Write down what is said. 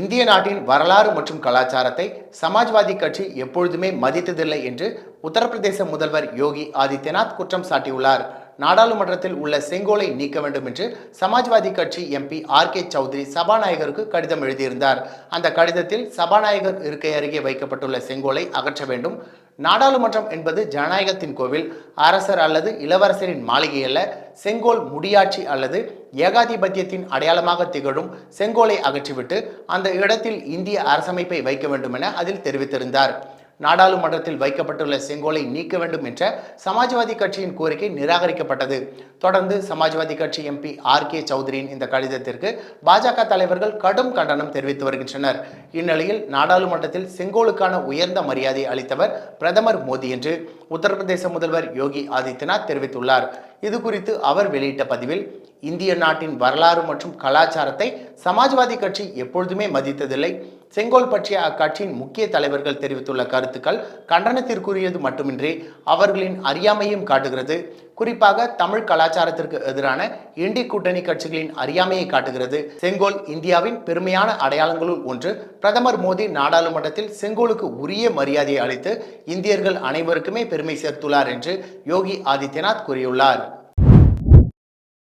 இந்திய நாட்டின் வரலாறு மற்றும் கலாச்சாரத்தை சமாஜ்வாதி கட்சி எப்பொழுதுமே மதித்ததில்லை என்று உத்தரப்பிரதேச முதல்வர் யோகி ஆதித்யநாத் குற்றம் சாட்டியுள்ளார். நாடாளுமன்றத்தில் உள்ள செங்கோலை நீக்க வேண்டும் என்று சமாஜ்வாதி கட்சி எம்பி ஆர் கே சௌத்ரி சபாநாயகருக்கு கடிதம் எழுதியிருந்தார். அந்த கடிதத்தில் சபாநாயகர் இருக்கை அருகே வைக்கப்பட்டுள்ள செங்கோலை அகற்ற வேண்டும். நாடாளுமன்றம் என்பது ஜனநாயகத்தின் கோவில். அரசர் அல்லது இளவரசரின் மாளிகை அல்ல செங்கோல் முடியாட்சி அல்லது ஏகாதிபத்தியத்தின் அடையாளமாக திகழும் செங்கோலை அகற்றிவிட்டு அந்த இடத்தில் இந்திய அரசமைப்பை வைக்க வேண்டும் என அதில் தெரிவித்திருந்தார். நாடாளுமன்றத்தில் வைக்கப்பட்டுள்ள செங்கோலை நீக்க வேண்டும் என்ற சமாஜ்வாதி கட்சியின் கோரிக்கை நிராகரிக்கப்பட்டது. தொடர்ந்து சமாஜ்வாதி கட்சி எம்பி ஆர் கே சௌத்ரியின் இந்த கடிதத்திற்கு பாஜக தலைவர்கள் கடும் கண்டனம் தெரிவித்து வருகின்றனர். இந்நிலையில் நாடாளுமன்றத்தில் செங்கோலுக்கான உயர்ந்த மரியாதை அளித்தவர் பிரதமர் மோடி என்று உத்தரப்பிரதேச முதல்வர் யோகி ஆதித்யநாத் தெரிவித்துள்ளார். இது குறித்து அவர் வெளியிட்ட பதிவில் இந்திய நாட்டின் வரலாறு மற்றும் கலாச்சாரத்தை சமாஜ்வாதி கட்சி எப்பொழுதுமே மதித்ததில்லை. செங்கோல் பற்றிய அக்கட்சியின் முக்கிய தலைவர்கள் தெரிவித்துள்ள கருத்துக்கள் கண்டனத்திற்குரியது மட்டுமின்றி அவர்களின் அறியாமையும் காட்டுகிறது. குறிப்பாக தமிழ் கலாச்சாரத்திற்கு எதிரான இண்டி கூட்டணி கட்சிகளின் அறியாமையை காட்டுகிறது. செங்கோல் இந்தியாவின் பெருமையான அடையாளங்களுள் ஒன்று. பிரதமர் மோடி நாடாளுமன்றத்தில் செங்கோலுக்கு உரிய மரியாதையை அளித்து இந்தியர்கள் அனைவருக்குமே பெருமை சேர்த்துள்ளார் என்று யோகி ஆதித்யநாத் கூறியுள்ளார்.